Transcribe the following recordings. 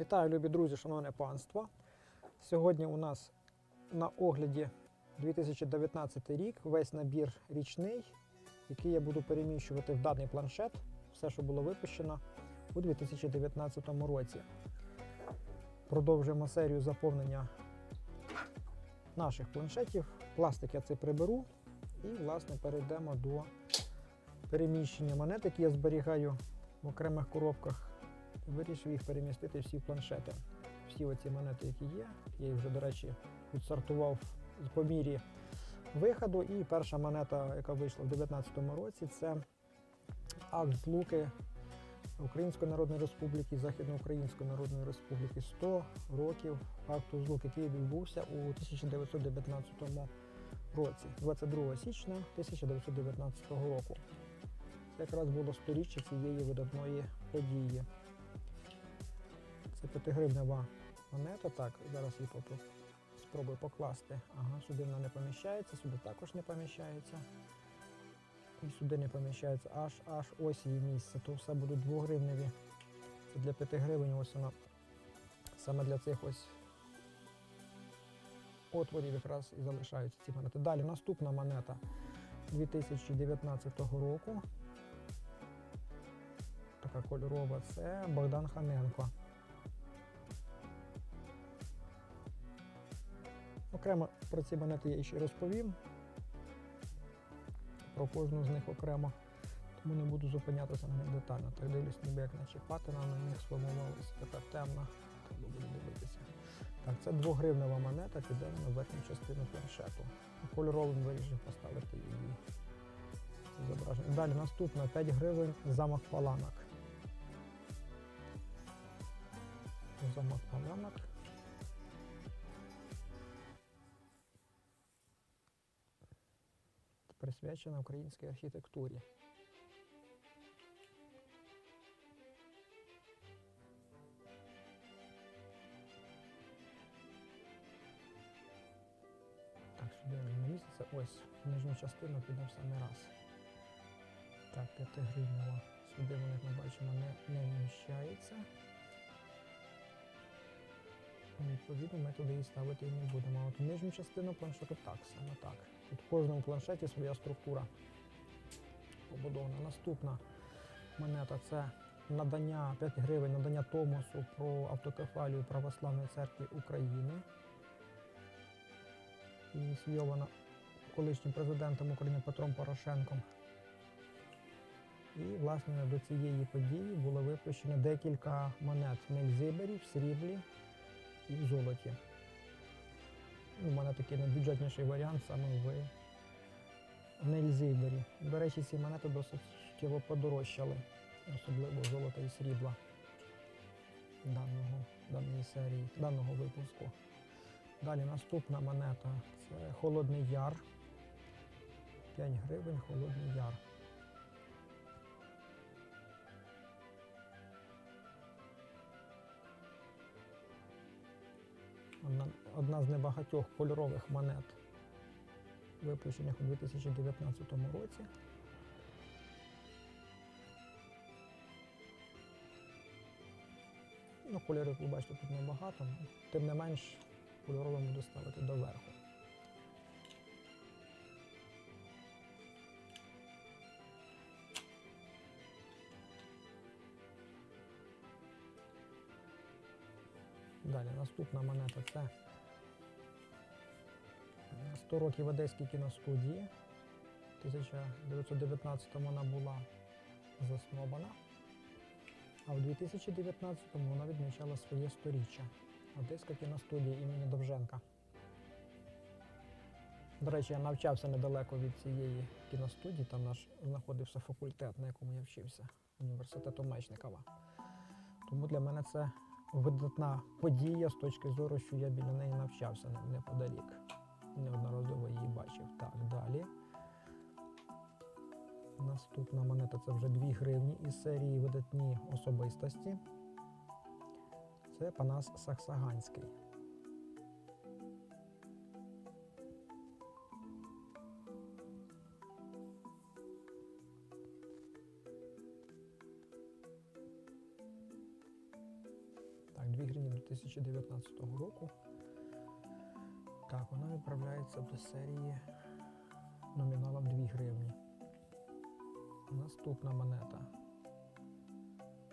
Вітаю, любі друзі, шановне панство. Сьогодні у нас на огляді 2019 рік весь набір річний, який я буду переміщувати в даний планшет, все, що було випущено у 2019 році. Продовжуємо серію заповнення наших планшетів. Пластик я це приберу і, власне, перейдемо до переміщення монет, які я зберігаю в окремих коробках. Вирішив їх перемістити всі в планшети. Всі оці монети, які є. Я їх вже, до речі, відсортував по мірі виходу. І перша монета, яка вийшла в 2019 році, це акт злуки Української Народної Республіки, Західноукраїнської Народної Республіки 100 років акту злуки, який відбувся у 1919 році, 22 січня 1919 року. Це якраз було сторіччя цієї видатної події. Це 5-гривнева монета. Так, зараз її спробую покласти. Ага, сюди вона не поміщається, сюди також не поміщається. І сюди не поміщається аж аж ось її місце. То все будуть 2-гривневі. Це для 5 гривень, ось вона саме для цих ось отворів якраз і залишаються ці монети. Далі наступна монета 2019 року. Така кольорова. Це Богдан Ханенко. Окремо про ці монети я ще розповім. Про кожну з них окремо. Тому не буду зупинятися на них детально. Так дивлюсь, ніби як наче патина на них сформувалася, така темна. Треба буде дивитися. Так, це 2-гривнева монета, піде на верхню частину планшету. Кольоровим вирішив поставити її зображення. Далі наступна 5 гривень замах паланок. Замах паланок. Присвячена українській архітектурі. Так, сюди місяця. Ось нижню частину піде в самий раз. Так, 5 гривнева. Сюди вони, як ми бачимо, не, не вміщається. Відповідно, ми туди її ставити і не будемо. А от нижню частину планшету так, саме так. В кожному планшеті своя структура побудована. Наступна монета це надання 5 гривень, надання Томосу про автокефалію Православної церкви України. Ініційована колишнім президентом України Петром Порошенком. І, власне, до цієї події було випущено декілька монет в в сріблі і в золоті. У мене такий найбюджетніший варіант саме в Нельзибері. До речі, ці монети досить подорожчали, особливо золота і срібла даного, даної серії, даного випуску. Далі наступна монета це Холодний Яр. 5 гривень Холодний Яр. Одна, з небагатьох кольорових монет, випущених у 2019 році. Ну, кольорів, ви бачите, тут небагато, тим не менш кольоровим буду ставити доверху. Далі наступна монета це 100 років Одеській кіностудії. В 1919 вона була заснована, а в 2019 вона відмічала своє сторіччя. Одеська кіностудія імені Довженка. До речі, я навчався недалеко від цієї кіностудії, там наш знаходився факультет, на якому я вчився, університету Мечникова. Тому для мене це видатна подія з точки зору, що я біля неї навчався неподалік. Неодноразово її бачив. Так, далі. Наступна монета це вже 2 гривні із серії видатні особистості. Це Панас Саксаганський. 2019 року. Так, вона відправляється до серії номіналом 2 гривні. Наступна монета.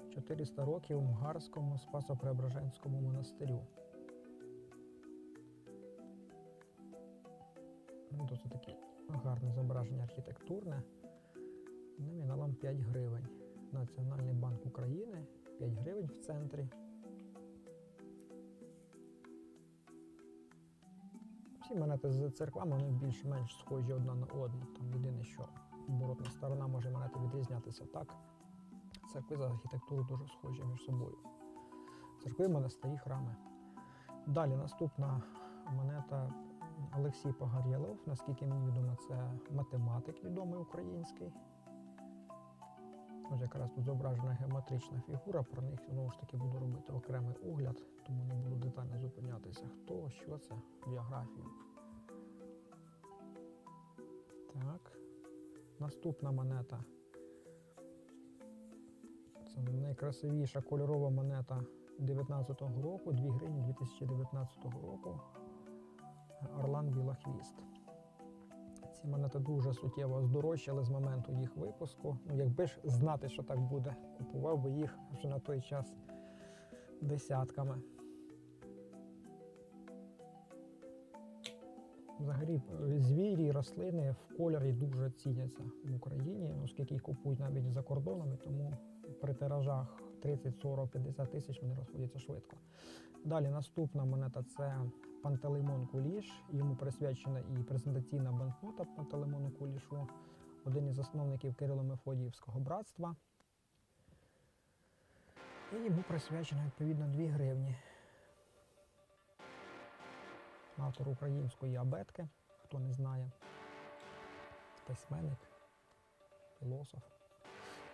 400 років Мгарському Спасо-Преображенському монастирю. Ну, Досить таке гарне зображення архітектурне. Номіналом 5 гривень. Національний банк України 5 гривень в центрі. Всі монети з церквами вони більш-менш схожі одна на одну. Там єдине, що оборотна сторона може монети відрізнятися так. Церкви за архітектуру дуже схожі між собою. Церкви, монастирі, храми. Далі наступна монета Олексій Погорєлов. Наскільки мені відомо, це математик відомий український. Ось якраз тут зображена геометрична фігура, про них знову ж таки буду робити окремий огляд, тому не буду детально зупинятися. Хто, що це, біографію. Так. Наступна монета. Це найкрасивіша кольорова монета 19-го року, 2 гривні 2019 року. Орлан Білохвіст. Ці монети дуже суттєво здорожчали з моменту їх випуску. Ну, якби ж знати, що так буде, купував би їх вже на той час десятками. Взагалі, звірі, рослини в кольорі дуже ціняться в Україні, оскільки їх купують навіть за кордонами, тому при тиражах 30, 40, 50 тисяч вони розходяться швидко. Далі наступна монета це Пантелеймон Куліш. Йому присвячена і презентаційна банкнота Пантелеймону Кулішу, один із засновників Кирило-Мефодіївського братства. І йому присвячено відповідно 2 гривні. Автор української абетки, хто не знає, письменник, філософ.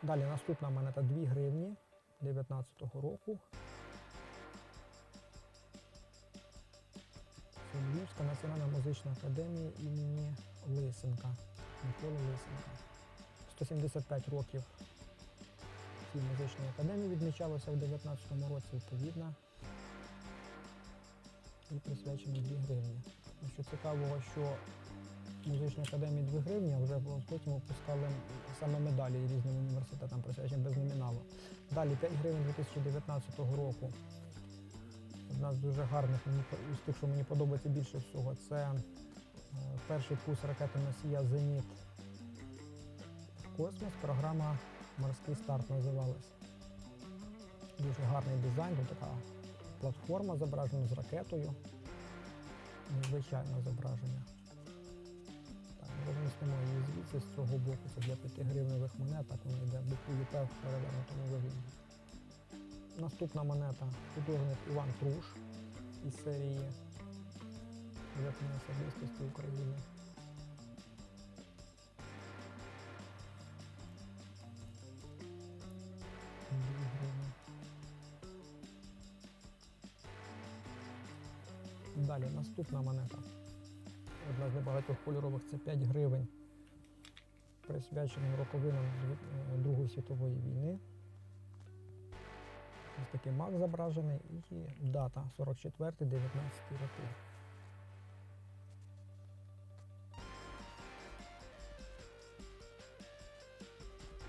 Далі наступна монета 2 гривні 19-го року. Львівська національна музична академія імені Лисенка. Миколи Лисенка. 175 років цій музичній академії відмічалося в 19-му році відповідно. І присвячено 2 гривні. Що цікавого, що музичній академії 2 гривні, вже потім випускали саме медалі різним університетам, присвячені без номіналу. Далі 5 гривень 2019 року. Одна з дуже гарних з тих, що мені подобається більше всього, це е, перший курс ракети носія Зеніт в космос. Програма Морський старт називалась. Дуже гарний дизайн, тут така платформа зображена з ракетою. Незвичайне зображення. Так, розмістимо її звідси з цього боку. Це для 5 гривневих монет, так вона йде буквою П в перевернутому вигляді. Наступна монета художник Іван Труш із серії Виявлення особистості України. Далі наступна монета. Одна з небагатьох кольорових це 5 гривень, присвяченим роковинам Другої світової війни. Ось такий мак зображений і дата 44-19 роки.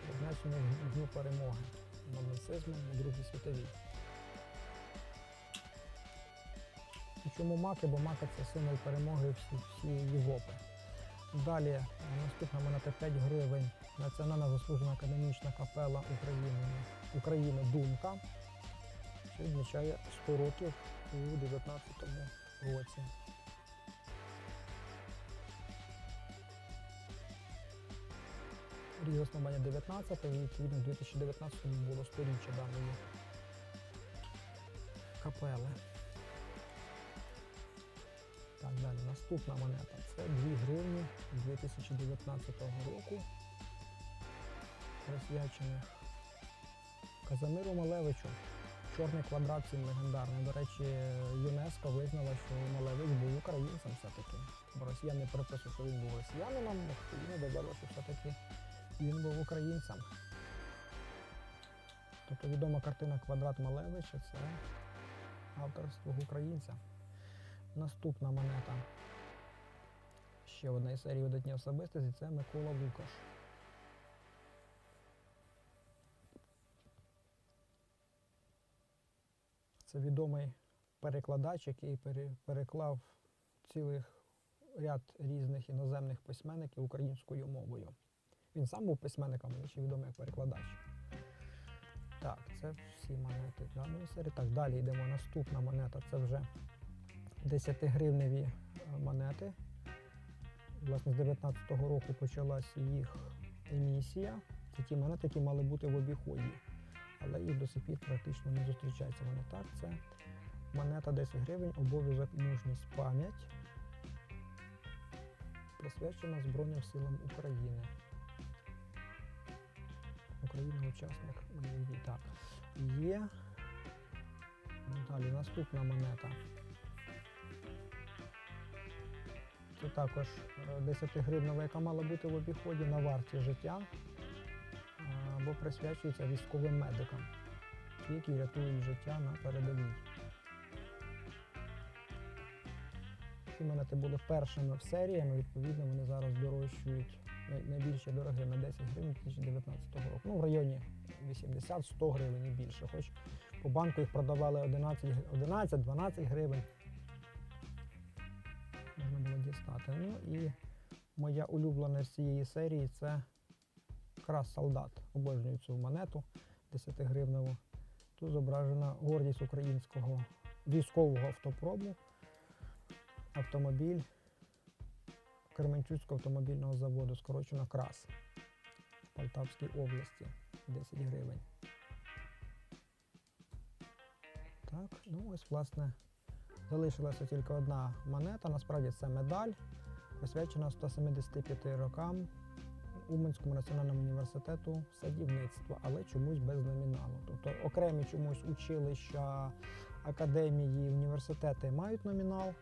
Призначення Дню перемоги нацизмом у Другій світовій. І Чому маки? Бо мака це символ перемоги всієї Європи. Далі наступна монета 5 гривень. Національна заслужена академічна капела України, України Думка що відмічає 100 років у 2019 році. Рік заснування 19 і відповідно в 2019 було 100-річчя даної капели. Так, далі. Наступна монета це 2 гривні 2019 року. Присвячених Казимиру Малевичу. Чорний квадрат цим легендарний. До речі, ЮНЕСКО визнала, що Малевич був українцем все-таки. Бо росіяни приписують, що він був росіянином, і не додало, що все-таки він був українцем. Тобто відома картина Квадрат Малевича це авторство українця. Наступна монета. Ще одна із серії видатні особистості це Микола Лукаш. Це відомий перекладач, який переклав цілих ряд різних іноземних письменників українською мовою. Він сам був письменником, але ще відомий як перекладач. Так, це всі монети даної серії. Так, далі йдемо. Наступна монета це вже 10-гривневі е, монети. Власне, з 19-го року почалась їх емісія. Це ті монети, які мали бути в обіході, але їх до сих пір практично не зустрічається. Вони так. Це монета 10 гривень, обов'язок мужність пам'ять, присвячена Збройним силам України. Україна учасник дій. Так. Є. Далі наступна монета. Це також 10 гривнева, яка мала бути в обіході на варті життя, або присвячується військовим медикам, які рятують життя на передовій. Ці монети були першими в серіями, відповідно, вони зараз дорожчують най- найбільше дорогими 10 гривень 2019 року. Ну, в районі 80-100 гривень і більше. Хоч по банку їх продавали 11-12 гривень. Можна було дістати. Ну і моя улюблена з цієї серії це крас солдат. Обожнюю цю монету 10 гривневу. Тут зображена гордість українського військового автопробу, автомобіль Кременчуцького автомобільного заводу, скорочено крас в Полтавській області 10 гривень. Так, ну ось, власне, залишилася тільки одна монета. Насправді це медаль, присвячена 175 рокам Уманському національному університету садівництва, але чомусь без номіналу. Тобто окремі чомусь училища, академії, університети мають номінал,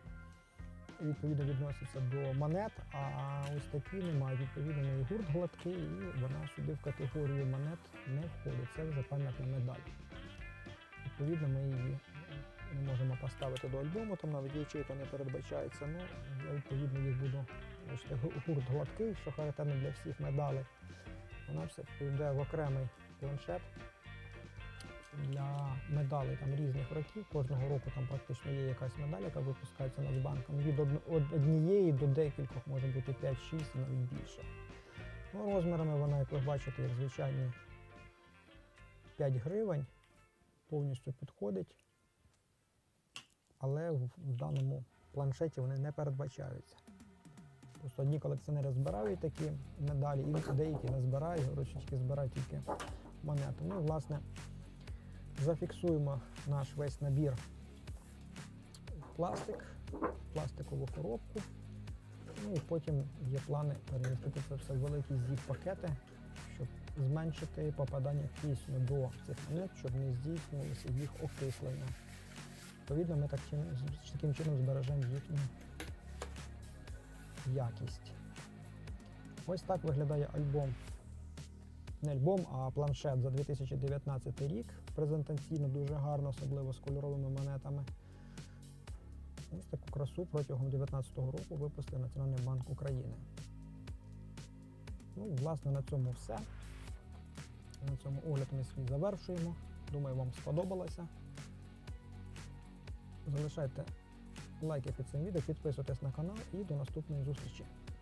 відповідно відносяться до монет, а ось такі не мають. Відповідно, неї гурт гладкий, і вона сюди в категорію монет не входить. Це вже пам'ятна медаль. Відповідно, ми її не можемо поставити до альбому, там навіть ячейка не передбачається. Ну, я відповідно їх буду. Бачите, гурт гладкий, що характерно для всіх медалей. Вона все йде в окремий планшет для медалей там різних років. Кожного року там практично є якась медаль, яка випускається Нацбанком. Від однієї до декількох може бути 5-6 навіть більше. Ну, розмірами вона, як ви бачите, як звичайні 5 гривень, повністю підходить. Але в, в даному планшеті вони не передбачаються. Просто одні колекціонери збирають такі медалі, інші деякі не збирають, говорять, збирають тільки монети. Ну і власне зафіксуємо наш весь набір пластик, пластикову коробку. Ну і потім є плани перемістити це все в великі зіп-пакети, щоб зменшити попадання кисню до цих монет, щоб не здійснювалося їх окислення. Відповідно, ми так, чин- з- таким чином збережемо їхню якість. Ось так виглядає альбом. Не альбом, а планшет за 2019 рік. Презентаційно дуже гарно, особливо з кольоровими монетами. Ось таку красу протягом 2019 року випустив Національний банк України. Ну, власне, на цьому все. На цьому огляд ми свій завершуємо. Думаю, вам сподобалося. Залишайте лайки під цим відео, підписуйтесь на канал і до наступної зустрічі.